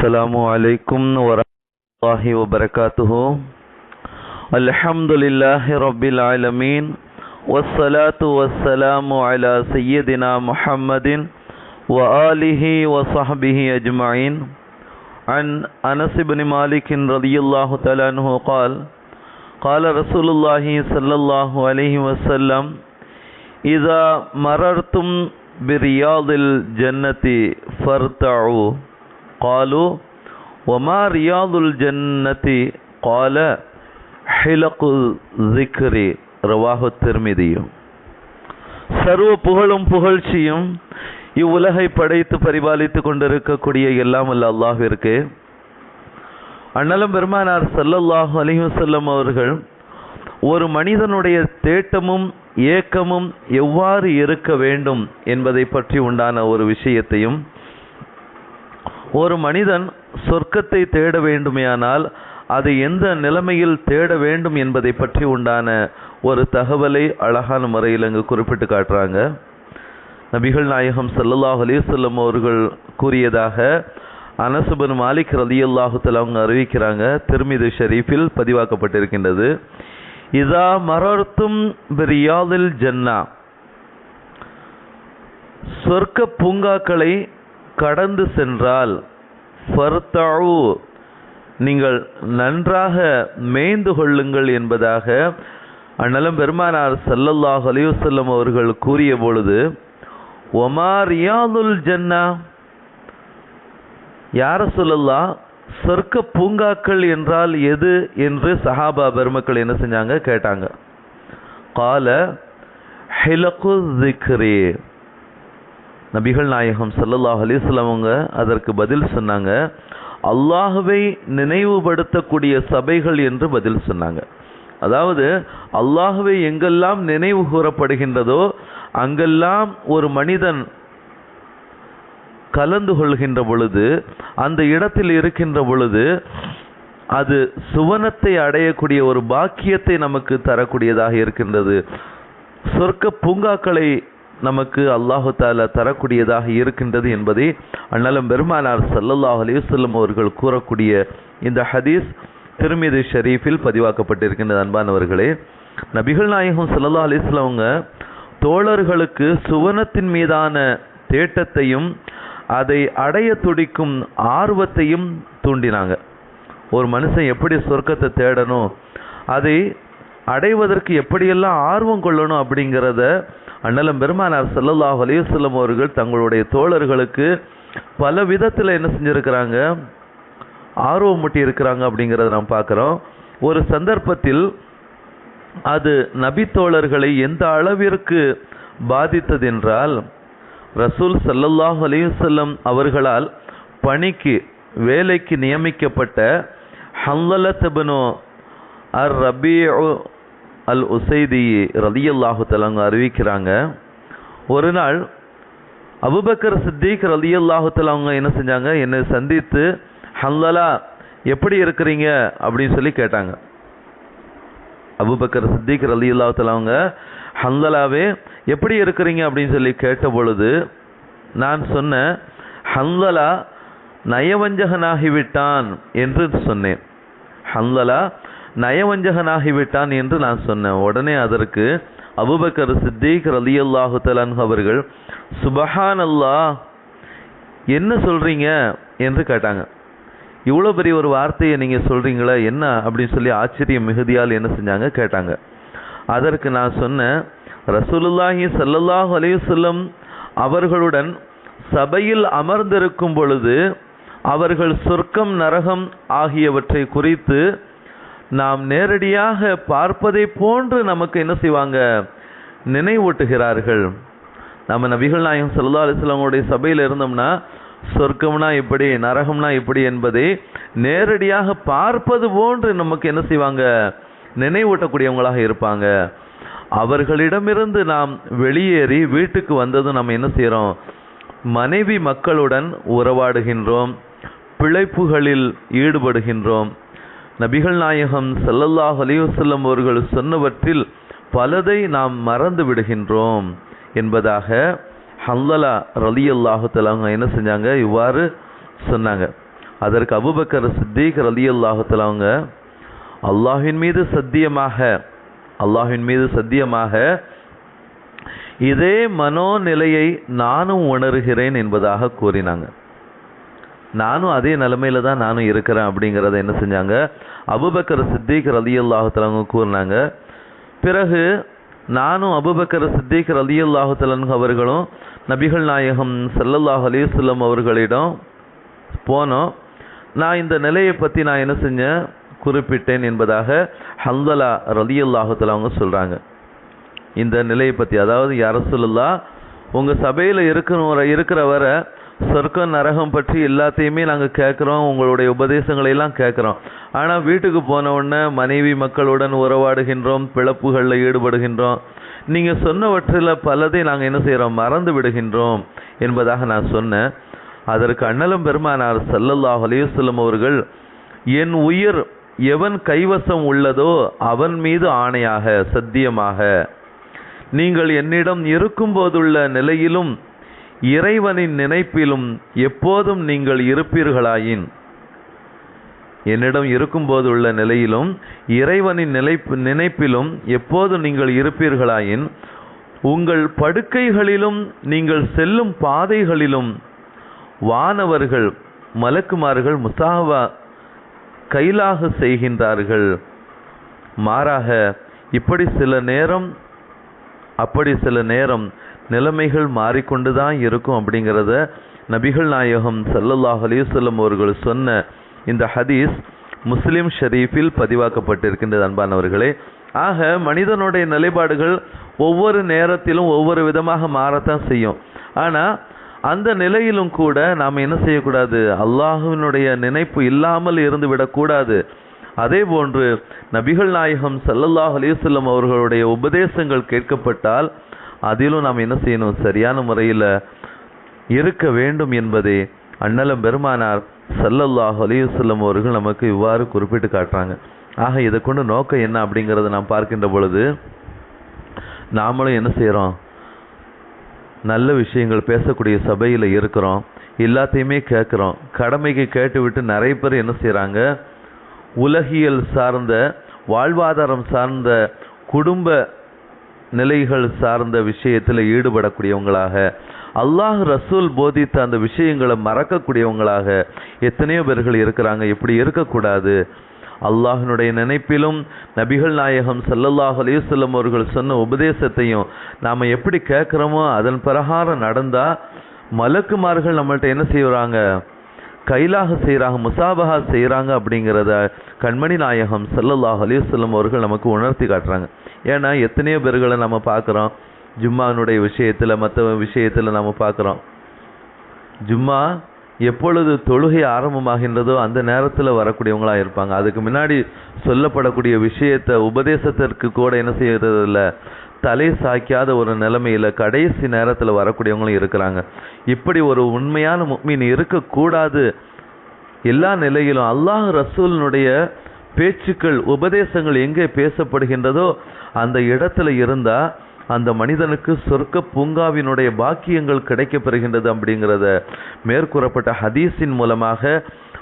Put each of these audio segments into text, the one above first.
السلام عليكم ورحمة الله وبركاته. الحمد لله رب العالمين والصلاة والسلام على سيدنا محمد وآله وصحبه أجمعين عن أنس بن مالك رضي الله تعالى عنه قال قال رسول الله صلى الله عليه وسلم إذا مررتم برياض الجنة فارتعوا. قالوا وما رياض الجنة قال حلق الذكر رواه الترمذي சர்வ புகழும் புகழ்ச்சியும் இவ்வுலகை படைத்து பரிபாலித்து கொண்டிருக்கக்கூடிய எல்லாம் அல்ல அல்லாஹிற்கு அண்ணலம் பெருமானார் ஸல்லல்லாஹு அலைஹி வஸல்லம் அவர்கள் ஒரு மனிதனுடைய தேட்டமும் ஏக்கமும் எவ்வாறு இருக்க வேண்டும் என்பதை பற்றி உண்டான ஒரு விஷயத்தையும் ஒரு மனிதன் சொர்க்கத்தை தேட வேண்டுமேயானால் அதை எந்த நிலைமையில் தேட வேண்டும் என்பதை பற்றி உண்டான ஒரு தகவலை அழகான முறையில் அங்கு குறிப்பிட்டு காட்டுறாங்க. நபிகள் நாயகம் சல்லல்லாஹ் அலிசல்லம் அவர்கள் கூறியதாக அனசுபன் மாலிக் ரலியல்லாஹு அவங்க அறிவிக்கிறாங்க. திருமிது ஷெரீஃபில் பதிவாக்கப்பட்டிருக்கின்றது. இதா மரர்த்தும் பிரியாதில் ஜன்னா. சொர்க்க பூங்காக்களை கடந்து சென்றால் ஃபர்தாவு நீங்கள் நன்றாக மேய்ந்து கொள்ளுங்கள் என்பதாக அண்ணலம் பெருமானார் சல்லல்லாஹ் அலிவசல்லம் அவர்கள் கூறிய பொழுது ஒமாரியாதுல் ஜன்னா யார சொல்லலாம் சொர்க்க பூங்காக்கள் என்றால் எது? என்று சஹாபா பெருமக்கள் என்ன செஞ்சாங்க? கேட்டாங்க. கால ஹிலகு திக்ரி நபிகள் நாயகம் சல்லல்லாஹ் அலைஹி அவங்க அதற்கு பதில் சொன்னாங்க. அல்லாஹுவை நினைவுபடுத்தக்கூடிய சபைகள் என்று பதில் சொன்னாங்க. அதாவது அல்லாஹுவை எங்கெல்லாம் நினைவு கூறப்படுகின்றதோ அங்கெல்லாம் ஒரு மனிதன் கலந்து கொள்கின்ற பொழுது அந்த இடத்தில் இருக்கின்ற பொழுது அது சுவனத்தை அடையக்கூடிய ஒரு பாக்கியத்தை நமக்கு தரக்கூடியதாக இருக்கின்றது. சொர்க்க பூங்காக்களை நமக்கு அல்லாஹு தாலா தரக்கூடியதாக இருக்கின்றது என்பதை அண்ணலம் பெருமானார் சல்லல்லாஹ் அலிவசல்லம் அவர்கள் கூறக்கூடிய இந்த ஹதீஸ் திருமிதி ஷரீஃபில் பதிவாக்கப்பட்டிருக்கின்றது அன்பானவர்களே. நபிகள் நாயகம் ஸல்லல்லாஹு அலிஸ்லவங்க தோழர்களுக்கு சுவனத்தின் மீதான தேட்டத்தையும் அதை அடைய துடிக்கும் ஆர்வத்தையும் தூண்டினாங்க. ஒரு மனுஷன் எப்படி சொர்க்கத்தை தேடணும் அதை அடைவதற்கு எப்படியெல்லாம் ஆர்வம் கொள்ளணும் அப்படிங்கிறத அண்ணலம் பெருமானார் செல்லல்லாஹ் அலைஹி அவர்கள் தங்களுடைய தோழர்களுக்கு பல விதத்தில் என்ன செஞ்சுருக்கிறாங்க? ஆர்வமூட்டி இருக்கிறாங்க அப்படிங்கிறத நாம் பார்க்குறோம். ஒரு சந்தர்ப்பத்தில் அது நபி தோழர்களை எந்த அளவிற்கு பாதித்தது என்றால் ரசூல் சல்லல்லாஹ் அலையுசல்லம் அவர்களால் பணிக்கு வேலைக்கு நியமிக்கப்பட்ட ஹல்லலத் இப்னு அர் ரபியோ அல் உசைதி ரலியல்லாஹு தஆலா அறிவிக்கிறாங்க. ஒரு நாள் அபுபக்கர் சித்திக் ரலியல்லாஹு தஆலா அவங்க என்ன செஞ்சாங்க? என்னை சந்தித்து ஹல்லலா எப்படி இருக்கிறீங்க? அப்படின்னு சொல்லி கேட்டாங்க. அபுபக்கர் சித்திக் ரலியல்லாஹு தஆலா அவங்க ஹல்லலாவே எப்படி இருக்கிறீங்க? அப்படின்னு சொல்லி கேட்ட பொழுது நான் சொன்னேன் ஹல்லலா நயவஞ்சகனாகிவிட்டான் என்று சொன்னேன். ஹல்லலா நயவஞ்சகனாகிவிட்டான் என்று நான் சொன்னேன். உடனே அதற்கு அபுபக்கர் சித்திக் ரலியல்லாஹு தலான் அவர்கள் சுபஹான் அல்லாஹ் என்ன சொல்றீங்க? என்று கேட்டாங்க. இவ்வளோ பெரிய ஒரு வார்த்தையை நீங்கள் சொல்கிறீங்களா என்ன? அப்படின்னு சொல்லி ஆச்சரியம் மிகுதியால் என்ன செஞ்சாங்க? கேட்டாங்க. அதற்கு நான் சொன்னேன் ரசூலுல்லாஹி சல்லல்லாஹு அலையுசல்லம் அவர்களுடன் சபையில் அமர்ந்திருக்கும் பொழுது அவர்கள் சொர்க்கம் நரகம் ஆகியவற்றை குறித்து நாம் நேரடியாக பார்ப்பதை போன்று நமக்கு என்ன செய்வாங்க? நினைவூட்டுகிறார்கள். நம்ம நபிகள் நாயகம் ஸல்லல்லாஹு அலிஸ்லாமுடைய சபையில் இருந்தோம்னா சொர்க்கம்னா இப்படி நரகம்னா இப்படி என்பதை நேரடியாக பார்ப்பது போன்று நமக்கு என்ன செய்வாங்க? நினைவூட்டக்கூடியவங்களாக இருப்பாங்க. அவர்களிடமிருந்து நாம் வெளியேறி வீட்டுக்கு வந்ததும் நம்ம என்ன செய்கிறோம் மனைவி மக்களுடன் உறவாடுகின்றோம். பிழைப்புகளில் ஈடுபடுகின்றோம். நபிகள் நாயகம் செல்லல்லாஹ் அலைஹி அவர்கள் சொன்னவற்றில் பலதை நாம் மறந்து விடுகின்றோம் என்பதாக ஹல்லலா ரலியல்லாஹு தஆலா அவங்க என்ன செஞ்சாங்க? இவ்வாறு சொன்னாங்க. அதற்கு அபுபக்கர் சித்திக் ரலி அல்லாஹத்தில் அவங்க அல்லாஹின் மீது சத்தியமாக அல்லாஹின் மீது சத்தியமாக இதே மனோநிலையை நானும் உணர்கிறேன் என்பதாக கூறினாங்க. நானும் அதே நிலைமையில தான் நானும் இருக்கிறேன் அப்படிங்கிறத என்ன செஞ்சாங்க? அபுபக்கர் சித்திக் ரலி கூறினாங்க பிறகு நானும் அபுபக்கர் சித்திக் ரலியல்லாஹுத்தலன் அவர்களும் நபிகள் நாயகம் சல்லல்லாஹ் அலைஹி அவர்களிடம் போனோம். நான் இந்த நிலையை பற்றி நான் என்ன செஞ்சேன்? குறிப்பிட்டேன் என்பதாக ஹந்தலா ரலி அவங்க சொல்கிறாங்க இந்த நிலையை பற்றி அதாவது அரசுல்லா உங்கள் சபையில் இருக்கிற இருக்கிற வரை சொர்க்கம் நரகம் பற்றி எல்லாத்தையுமே நாங்கள் கேட்குறோம் உங்களுடைய உபதேசங்களை எல்லாம் கேட்குறோம் ஆனால் வீட்டுக்கு போன உடனே மனைவி மக்களுடன் உறவாடுகின்றோம் பிழப்புகளில் ஈடுபடுகின்றோம். நீங்கள் சொன்னவற்றில் பலதை நாங்கள் என்ன செய்கிறோம் மறந்து விடுகின்றோம் என்பதாக நான் சொன்னேன். அதற்கு அண்ணலம் பெருமானார் சல்லல்லாஹ் அலையுசல்லம் அவர்கள் என் உயிர் எவன் கைவசம் உள்ளதோ அவன் மீது ஆணையாக சத்தியமாக. நீங்கள் என்னிடம் இருக்கும்போதுள்ள நிலையிலும் இறைவனின் நினைப்பிலும் எப்போதும் நீங்கள் இருப்பீர்களாயின். என்னிடம் இருக்கும்போது உள்ள நிலையிலும் இறைவனின் நிலைப்பு நினைப்பிலும் எப்போதும் நீங்கள் இருப்பீர்களாயின் உங்கள் படுக்கைகளிலும் நீங்கள் செல்லும் பாதைகளிலும் வானவர்கள் மலக்குமார்கள் முசாவா கைலாக செய்கின்றார்கள். மாறாக இப்படி சில நேரம் அப்படி சில நேரம் நிலைமைகள் மாறிக்கொண்டு தான் இருக்கும் அப்படிங்கிறத நபிகள் நாயகம் சல்லல்லாஹ் அலிசல்லம் அவர்கள் சொன்ன இந்த ஹதீஸ் முஸ்லிம் ஷரீஃபில் பதிவாக்கப்பட்டிருக்கின்றது அன்பானவர்களே. ஆக மனிதனுடைய நிலைப்பாடுகள் ஒவ்வொரு நேரத்திலும் ஒவ்வொரு விதமாக மாறத்தான் செய்யும். ஆனால் அந்த நிலையிலும் கூட நாம் என்ன செய்யக்கூடாது? அல்லாஹுவினுடைய நினைப்பு இல்லாமல் இருந்து விடக்கூடாது. அதே போன்று நபிகள் நாயகம் சல்லல்லாஹ் அலிசல்லம் அவர்களுடைய உபதேசங்கள் கேட்கப்பட்டால் அதிலும் நாம் என்ன செய்யணும்? சரியான முறையில் இருக்க வேண்டும் என்பதை அண்ணலம் பெருமானார் ஸல்லல்லாஹு அலைஹி அவர்கள் நமக்கு இவ்வாறு குறிப்பிட்டு காட்டுறாங்க. ஆக இதை கொண்டு நோக்கம் என்ன அப்படிங்கிறத நாம் பார்க்கின்ற பொழுது நாமளும் என்ன செய்கிறோம் நல்ல விஷயங்கள் பேசக்கூடிய சபையில் இருக்கிறோம். எல்லாத்தையுமே கேட்குறோம். கடமைக்கு கேட்டுவிட்டு நிறைய பேர் என்ன செய்கிறாங்க உலகியல் சார்ந்த வாழ்வாதாரம் சார்ந்த குடும்ப நிலைகள் சார்ந்த விஷயத்தில் ஈடுபடக்கூடியவங்களாக அல்லாஹ் ரசூல் போதித்த அந்த விஷயங்களை மறக்கக்கூடியவங்களாக எத்தனையோ பேர்கள் இருக்கிறாங்க. இப்படி இருக்கக்கூடாது. அல்லாஹினுடைய நினைப்பிலும் நபிகள் நாயகம் சல்லல்லாஹ் அலையுசல்லம் அவர்கள் சொன்ன உபதேசத்தையும் நாம் எப்படி கேட்குறோமோ அதன் பிரகாரம் நடந்தால் மலக்குமார்கள் நம்மள்ட்ட என்ன செய்கிறாங்க கைலாக செய்கிறாங்க முசாபகா செய்கிறாங்க அப்படிங்கிறத கண்மணி நாயகம் சல்லல்லாஹ் அலிவசல்லம் அவர்கள் நமக்கு உணர்த்தி காட்டுறாங்க. ஏன்னா எத்தனையோ பேர்களை நம்ம பார்க்குறோம். ஜும்மானுடைய விஷயத்தில் மற்ற விஷயத்தில் நம்ம பார்க்குறோம். ஜும்மா எப்பொழுது தொழுகை ஆரம்பமாகின்றதோ அந்த நேரத்தில் வரக்கூடியவங்களாக இருப்பாங்க. அதுக்கு முன்னாடி சொல்லப்படக்கூடிய விஷயத்தை உபதேசத்திற்கு கூட என்ன செய்கிறது இல்லை தலை சாய்க்காத ஒரு நிலைமையில் கடைசி நேரத்தில் வரக்கூடியவங்களும் இருக்கிறாங்க. இப்படி ஒரு உண்மையான மீன் இருக்கக்கூடாது. எல்லா நிலையிலும் அல்லாஹ் ரசூலினுடைய பேச்சுக்கள் உபதேசங்கள் எங்கே பேசப்படுகின்றதோ அந்த இடத்துல இருந்தால் அந்த மனிதனுக்கு சொர்க்க பூங்காவினுடைய பாக்கியங்கள் கிடைக்கப்பெறுகின்றது அப்படிங்கிறத மேற்கூறப்பட்ட ஹதீஸின் மூலமாக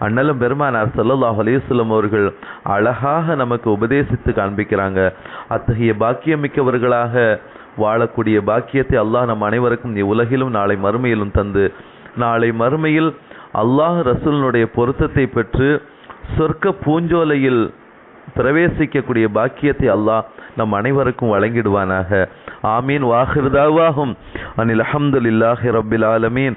அண்ணலும் பெருமானார் சல்லல்லாஹ் அலைஹி அவர்கள் அழகாக நமக்கு உபதேசித்து காண்பிக்கிறாங்க. அத்தகைய பாக்கியமிக்கவர்களாக வாழக்கூடிய பாக்கியத்தை அல்லாஹ் நம் அனைவருக்கும் உலகிலும் நாளை மறுமையிலும் தந்து. நாளை மறுமையில் அல்லாஹ் ரசூலினுடைய பொருத்தத்தை பெற்று சொர்க்க பூஞ்சோலையில் பிரவேசிக்கக்கூடிய பாக்கியத்தை அல்லாஹ் நம் அனைவருக்கும் வழங்கிடுவானாக. ஆமீன். வாஹிர்தாவாகும் அனில் அஹமதுல்லாஹி ரபில் ஆலமீன்.